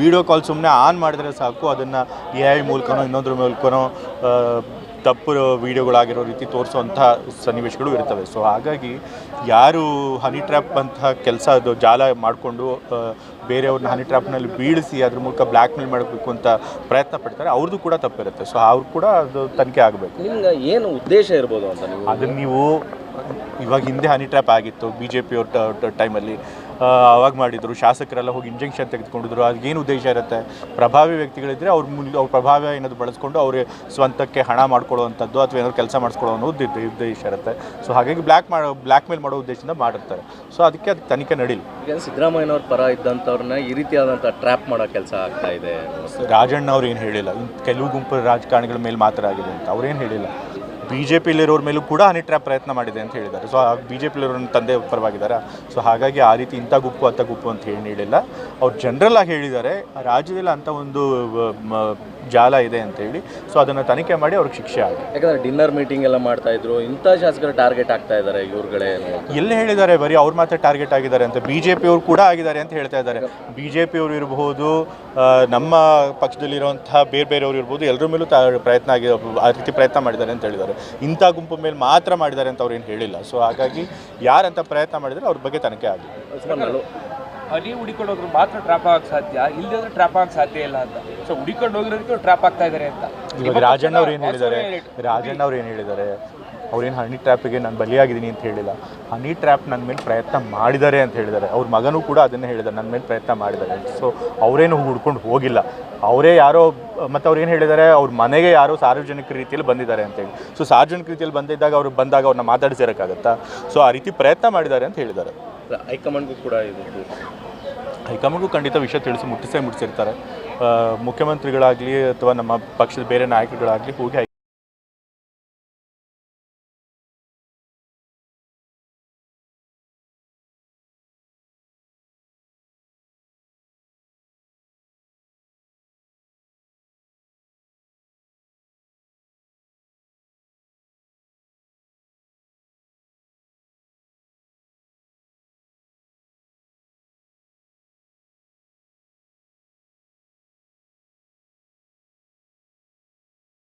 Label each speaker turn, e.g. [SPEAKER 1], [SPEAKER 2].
[SPEAKER 1] Video call ಸುಮ್ಮನೆ on ಮಾಡಿದ್ರೆ ಸಾಕು ಅದನ್ನು ಎ ಐ ಮೂಲಕನೋ ಇನ್ನೊಂದ್ರ ಮೂಲಕನೋ ತಪ್ಪು ವೀಡಿಯೋಗಳಾಗಿರೋ ರೀತಿ ತೋರಿಸುವಂಥ ಸನ್ನಿವೇಶಗಳು ಇರ್ತವೆ. ಸೊ ಹಾಗಾಗಿ ಯಾರು ಹನಿ ಟ್ರ್ಯಾಪ್ ಅಂತಹ ಕೆಲಸ ಅದು ಜಾಲ ಮಾಡಿಕೊಂಡು ಬೇರೆಯವ್ರನ್ನ ಹನಿ ಟ್ರ್ಯಾಪ್ನಲ್ಲಿ ಬೀಳಿಸಿ ಅದ್ರ ಮೂಲಕ ಬ್ಲ್ಯಾಕ್ ಮೇಲ್ ಮಾಡಬೇಕು ಅಂತ ಪ್ರಯತ್ನ ಪಡ್ತಾರೆ ಅವ್ರದ್ದು ಕೂಡ ತಪ್ಪಿರುತ್ತೆ. ಸೊ ಅವ್ರು ಕೂಡ ಅದು ತನಿಖೆ ಆಗಬೇಕು.
[SPEAKER 2] ನಿಮ್ಗೆ ಏನು ಉದ್ದೇಶ ಇರ್ಬೋದು ಅಂತ
[SPEAKER 1] ಅದನ್ನು ನೀವು ಇವಾಗ ಹಿಂದೆ ಹನಿ ಟ್ರ್ಯಾಪ್ ಆಗಿತ್ತು ಬಿ ಜೆ ಪಿ ಅವ್ರ ಟೈಮಲ್ಲಿ ಅವಾಗ ಮಾಡಿದರು ಶಾಸಕರೆಲ್ಲ ಹೋಗಿ ಇಂಜೆಕ್ಷನ್ ತೆಗೆದುಕೊಂಡಿದ್ರು. ಅದಕ್ಕೇನು ಉದ್ದೇಶ ಇರುತ್ತೆ? ಪ್ರಭಾವಿ ವ್ಯಕ್ತಿಗಳಿದ್ದರೆ ಅವ್ರ ಮುನ್ ಅವ್ರ ಪ್ರಭಾವ ಏನಾದರೂ ಬಳಸ್ಕೊಂಡು ಅವ್ರಿಗೆ ಸ್ವಂತಕ್ಕೆ ಹಣ ಮಾಡ್ಕೊಳ್ಳೋವಂಥದ್ದು ಅಥವಾ ಏನಾದ್ರು ಕೆಲಸ ಮಾಡಿಸ್ಕೊಳ್ಳೋ ಅನ್ನೋದು ಉದ್ದ- ಉದ್ದೇಶ ಇರುತ್ತೆ. ಸೊ ಹಾಗಾಗಿ ಬ್ಲ್ಯಾಕ್ ಮಾಡೋ ಬ್ಲ್ಯಾಕ್ ಮೇಲ್ ಮಾಡೋ ಉದ್ದೇಶದಿಂದ ಮಾಡಿರ್ತಾರೆ. ಸೊ ಅದಕ್ಕೆ ಅದು ತನಿಖೆ ನಡೀಲಿ.
[SPEAKER 2] ಈಗ ಸಿದ್ದರಾಮಯ್ಯನವ್ರ ಪರ ಇದ್ದಂಥವ್ರನ್ನ ಈ ರೀತಿಯಾದಂಥ ಟ್ರ್ಯಾಪ್ ಮಾಡೋ ಕೆಲಸ ಆಗ್ತಾ ಇದೆ
[SPEAKER 1] ರಾಜಣ್ಣ ಅವ್ರು ಏನು ಹೇಳಿಲ್ಲ? ಕೆಲವು ಗುಂಪು ರಾಜಕಾರಣಿಗಳ ಮೇಲೆ ಮಾತ್ರ ಆಗಿದೆ ಅಂತ. ಅವ್ರೇನು ಹೇಳಿಲ್ಲ? ಬಿ ಜೆ ಪಿಲಿರೋರ ಮೇಲೂ ಕೂಡ ಹನಿ ಟ್ರ್ಯಾಪ್ ಪ್ರಯತ್ನ ಮಾಡಿದೆ ಅಂತ ಹೇಳಿದ್ದಾರೆ. ಸೊ ಬಿ ಜೆ ಪಿಲಿರೋ ತಂದೆ ಪರವಾಗಿದ್ದಾರೆ. ಸೊ ಹಾಗಾಗಿ ಆ ರೀತಿ ಇಂಥ ಗುಂಪು ಅಂಥ ಗುಂಪು ಅಂತ ಹೇಳಿ ಹೇಳಿಲ್ಲ. ಅವ್ರು ಜನರಲ್ ಆಗಿ ಹೇಳಿದ್ದಾರೆ. ರಾಜ್ಯದಲ್ಲಿ ಅಂಥ ಒಂದು ಆ, ಜಾಲ ಇದೆ ಅಂತ ಹೇಳಿ. ಸೊ ಅದನ್ನು ತನಿಖೆ ಮಾಡಿ ಅವ್ರಿಗೆ ಶಿಕ್ಷೆ ಆಗಿದೆ.
[SPEAKER 2] ಯಾಕಂದ್ರೆ ಡಿನ್ನರ್ ಮೀಟಿಂಗ್ ಎಲ್ಲ ಮಾಡ್ತಾ ಇದ್ರು ಇಂಥ ಶಾಸಕರು ಟಾರ್ಗೆಟ್ ಆಗ್ತಾ ಇದ್ದಾರೆ ಇವ್ರುಗಳೇ
[SPEAKER 1] ಎಲ್ಲಿ ಹೇಳಿದ್ದಾರೆ? ಬರೀ ಅವ್ರು ಮಾತ್ರ ಟಾರ್ಗೆಟ್ ಆಗಿದ್ದಾರೆ ಅಂತ. ಬಿ ಜೆ ಪಿಯವರು ಕೂಡ ಆಗಿದ್ದಾರೆ ಅಂತ ಹೇಳ್ತಾ ಇದ್ದಾರೆ. ಬಿ ಜೆ ಪಿಯವರು ಇರಬಹುದು ನಮ್ಮ ಪಕ್ಷದಲ್ಲಿರುವಂತಹ ಬೇರೆ ಬೇರೆಯವರು ಇರ್ಬೋದು ಎಲ್ಲರ ಮೇಲೂ ತ ಪ್ರಯತ್ನ ಆಗಿ ಆ ರೀತಿ ಪ್ರಯತ್ನ ಮಾಡಿದ್ದಾರೆ ಅಂತ ಹೇಳಿದ್ದಾರೆ. ಇಂಥ ಗುಂಪು ಮೇಲೆ ಮಾತ್ರ ಮಾಡಿದ್ದಾರೆ ಅಂತ ಅವ್ರು ಏನು ಹೇಳಿಲ್ಲ. ಸೊ ಹಾಗಾಗಿ ಯಾರಂತ ಪ್ರಯತ್ನ ಮಾಡಿದರೆ ಅವ್ರ ಬಗ್ಗೆ ತನಿಖೆ ಆಗಿ
[SPEAKER 3] ಅಲ್ಲಿ ಹುಡಿಕೊಂಡು ಹೋಗ್ರು ಮಾತ್ರ ಟ್ರಾಪ್ ಆಗಕ್ಕೆ ಸಾಧ್ಯ ಇಲ್ಲದ್ರೆ ಟ್ರಾಪ್ ಆಗಕ್ಕೆ ಸಾಧ್ಯ ಇಲ್ಲ ಅಂತ. ಸೊ ಹುಡಿಕೊಂಡು ಹೋಗಿರೋದಕ್ಕೆ ಟ್ರ್ಯಾಪ್ ಆಗ್ತಾ ಇದಾರೆ ಅಂತ.
[SPEAKER 1] ಇವಾಗ ರಾಜಣ್ಣ ಅವ್ರು ಏನು ಹೇಳಿದ್ದಾರೆ? ರಾಜಣ್ಣ ಅವ್ರು ಏನು ಹೇಳಿದ್ದಾರೆ? ಅವ್ರೇನು ಹನಿ ಟ್ರ್ಯಾಪಿಗೆ ನಾನು ಬಲಿಯಾಗಿದ್ದೀನಿ ಅಂತ ಹೇಳಿಲ್ಲ. ಹನಿ ಟ್ರ್ಯಾಪ್ ನನ್ನ ಮೇಲೆ ಪ್ರಯತ್ನ ಮಾಡಿದ್ದಾರೆ ಅಂತ ಹೇಳಿದ್ದಾರೆ. ಅವ್ರ ಮಗನೂ ಕೂಡ ಅದನ್ನೇ ಹೇಳಿದ್ದಾರೆ. ನನ್ನ ಮೇಲೆ ಪ್ರಯತ್ನ ಮಾಡಿದ್ದಾರೆ. ಸೊ ಅವರೇನು ಹುಡ್ಕೊಂಡು ಹೋಗಿಲ್ಲ. ಅವರೇ ಯಾರೋ ಮತ್ತು ಅವ್ರು ಏನು ಹೇಳಿದ್ದಾರೆ? ಅವ್ರ ಮನೆಗೆ ಯಾರೋ ಸಾರ್ವಜನಿಕ ರೀತಿಯಲ್ಲಿ ಬಂದಿದ್ದಾರೆ ಅಂತೇಳಿ ಸೊ ಸಾರ್ವಜನಿಕ ರೀತಿಯಲ್ಲಿ ಬಂದಿದ್ದಾಗ ಅವ್ರು ಬಂದಾಗ ಅವ್ರನ್ನ ಮಾತಾಡಿಸಿರೋಕ್ಕಾಗತ್ತಾ ಸೊ ಆ ರೀತಿ ಪ್ರಯತ್ನ ಮಾಡಿದ್ದಾರೆ ಅಂತ ಹೇಳಿದ್ದಾರೆ.
[SPEAKER 2] ಹೈಕಮಾಂಡ್ಗೂ ಕೂಡ ಇದು
[SPEAKER 1] ಹೈಕಮಾಂಡ್ಗೂ ಖಂಡಿತ ವಿಷಯ ತಿಳಿಸಿ ಮುಟ್ಟಿಸೇ ಮುಟ್ಟಿಸಿರ್ತಾರೆ. ಮುಖ್ಯಮಂತ್ರಿಗಳಾಗಲಿ ಅಥವಾ ನಮ್ಮ ಪಕ್ಷದ ಬೇರೆ ನಾಯಕರುಗಳಾಗಲಿ ಹೋಗಿ